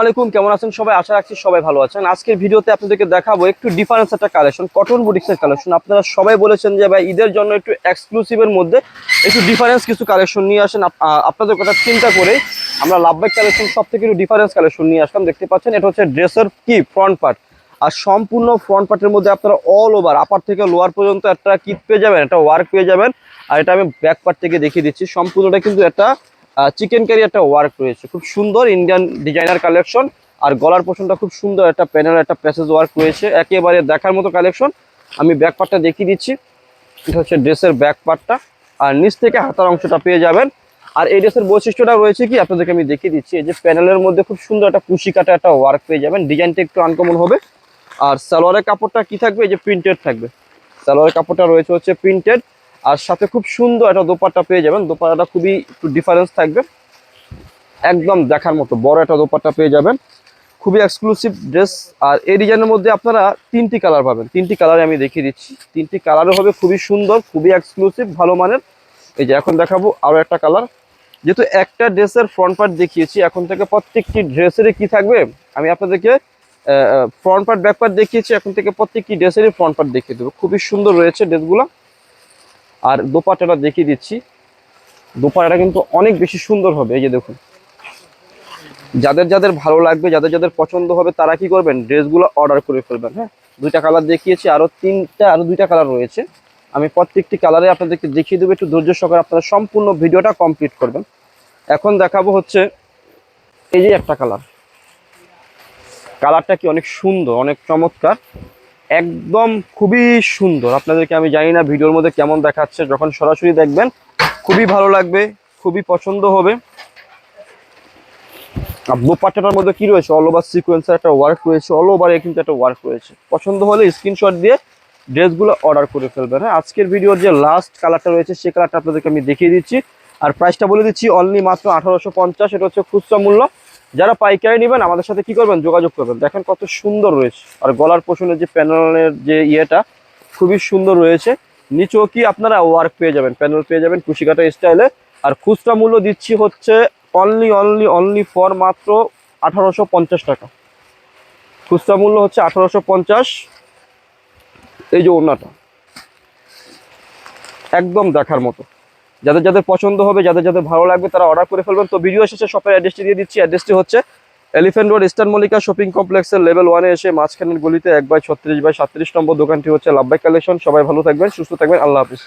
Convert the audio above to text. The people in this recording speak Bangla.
আলাইকুম কেমন আছেন সবাই? আশা রাখছি সবাই ভালো আছেন। আজকের ভিডিওতে আপনাদেরকে দেখাবো একটু ডিফারেন্স একটা কালেকশন কটন বুটিক্সের কালেকশন আপনারা সবাই বলেছেন যে, ভাই, ঈদের জন্য একটু এক্সক্লুসিভের মধ্যে একটু ডিফারেন্স কিছু কালেকশন নিয়ে আসেন। আপনাদের কথা চিন্তা করে আমরা লাভবাইক কালেকশন সব থেকে একটু ডিফারেন্স কালেকশন নিয়ে আসলাম। দেখতে পাচ্ছেন, এটা হচ্ছে ড্রেসের কি? ফ্রন্ট পার্ট আর সম্পূর্ণ ফ্রন্ট পার্টের মধ্যে আপনারা অল ওভার আপার থেকে লোয়ার পর্যন্ত একটা কিট পেয়ে যাবেন, একটা ওয়ার্ক পেয়ে যাবেন। আর এটা আমি ব্যাক পার্ট থেকে দেখিয়ে দিচ্ছি। সম্পূর্ণটা কিন্তু একটা চিকেন কারি একটা ওয়ার্ক রয়েছে। খুব সুন্দর ইন্ডিয়ান ডিজাইনার কালেকশন আর গলার পোষণটা খুব সুন্দর একটা প্যানেল একটা প্যাসেজ ওয়ার্ক রয়েছে। একেবারে দেখার মতো কালেকশন আমি ব্যাক পার্টটা দেখিয়ে দিচ্ছি। এটা হচ্ছে ড্রেসের ব্যাক পার্টটা আর নিচ থেকে হাতার অংশটা পেয়ে যাবেন। আর এই ড্রেসের বৈশিষ্ট্যটা রয়েছে কি? আপনাদেরকে আমি দেখিয়ে দিচ্ছি। এই যে প্যানেলের মধ্যে খুব সুন্দর একটা কুশি কাটা একটা ওয়ার্ক পেয়ে যাবেন। ডিজাইনটা একটু আনকমন হবে। আর সালোয়ারের কাপড়টা কি থাকবে? এই যে প্রিন্টেড থাকবে। সালোয়ারের কাপড়টা রয়েছে হচ্ছে প্রিন্টেড আর সাথে খুব সুন্দর একটা দোপাট্টা পেয়ে যাবেন। দোপাট্টাটা খুবই একটু ডিফারেন্স থাকবে। একদম দেখার মতো বড় একটা দোপাট্টা পেয়ে যাবেন। খুবই এক্সক্লুসিভ ড্রেস আর এই ডিজাইনের মধ্যে আপনারা তিনটি কালার পাবেন। তিনটি কালারে আমি দেখিয়ে দিচ্ছি। তিনটি কালারও হবে খুবই সুন্দর, খুবই এক্সক্লুসিভ ভালো মানের। এই যে এখন দেখাবো আরও একটা কালার যেহেতু একটা ড্রেসের ফ্রন্ট পার্ট দেখিয়েছি, এখন থেকে প্রত্যেকটি ড্রেসেরই কি থাকবে? আমি আপনাদেরকে ফ্রন্ট পার্ট ব্যাক পার্ট দেখিয়েছি, এখন থেকে প্রত্যেকটি ড্রেসেরই ফ্রন্ট পার্ট দেখিয়ে দেবো। খুবই সুন্দর রয়েছে ড্রেসগুলো আর দোপাট্টাটা দেখিয়ে দিচ্ছি। দোপাট্টাটা কিন্তু অনেক বেশি সুন্দর হবে, এই যে দেখুন। যাদের যাদের ভালো লাগবে, যাদের যাদের পছন্দ হবে, তারা কি করবেন? ড্রেসগুলো অর্ডার করে ফেলবেন হ্যাঁ? দুইটা কালার দেখিয়েছি আরও তিনটা আরও দুইটা কালার রয়েছে। আমি প্রত্যেকটি কালারে আপনাদেরকে দেখিয়ে দেবো, একটু ধৈর্য সহকারে আপনারা সম্পূর্ণ ভিডিওটা কমপ্লিট করবেন। এখন দেখাবো হচ্ছে এই যে একটা কালার। কালারটা কি অনেক সুন্দর, অনেক চমৎকার। একদম খুবই সুন্দর। আপনাদেরকে আমি জানি না ভিডিওর মধ্যে কেমন দেখাচ্ছে, যখন সরাসরি দেখবেন খুবই ভালো লাগবে, খুবই পছন্দ হবে। আর মধ্যে কি রয়েছে? অল ওভার সিকোয়েন্সের একটা ওয়ার্ক রয়েছে অল ওভারে কিন্তু একটা ওয়ার্ক রয়েছে। পছন্দ হলে স্ক্রিনশট দিয়ে ড্রেসগুলো অর্ডার করে ফেলবেন হ্যাঁ? আজকের ভিডিওর যে লাস্ট কালারটা রয়েছে, সে কালারটা আপনাদেরকে আমি দেখিয়ে দিচ্ছি। আর প্রাইসটা বলে দিচ্ছি অনলি মাত্র আঠারোশো পঞ্চাশ, এটা হচ্ছে খুচরা মূল্য। যারা পাইকারি নেবেন, আমাদের সাথে কি করবেন? যোগাযোগ করবেন। দেখেন কত সুন্দর রয়েছে। আর গলার পোষণের যে প্যানেলের যে ইয়েটা, খুবই সুন্দর রয়েছে। নিচেও কি আপনারা ওয়ার্ক পেয়ে যাবেন, প্যানেল পেয়ে যাবেন কুশিকাটা স্টাইলে আর খুচরা মূল্য দিচ্ছি হচ্ছে অনলি অনলি অনলি ফর মাত্র আঠারোশো পঞ্চাশ টাকা। খুচরা মূল্য হচ্ছে আঠারোশো পঞ্চাশ। এই যে ওড়নাটা। একদম দেখার মতো। যাদের যাদের পছন্দ হবে, যাদের যাদের ভালো লাগবে তারা অর্ডার করে ফেলবেন। তো ভিডিও শেষে শপের অ্যাড্রেসটি দিয়ে দিচ্ছি। অ্যাড্রেসটি হচ্ছে elephant road eastern Mallika shopping কমপ্লেক্সের লেভেল ওয়ানে এসে মাঝখানের গলিতে এক বাই ছত্রিশ বাই সাতত্রিশ নম্বর দোকানটি হচ্ছে লাভবাই কালেকশন সবাই ভালো থাকবেন, সুস্থ থাকবেন। আল্লাহ হাফিজ।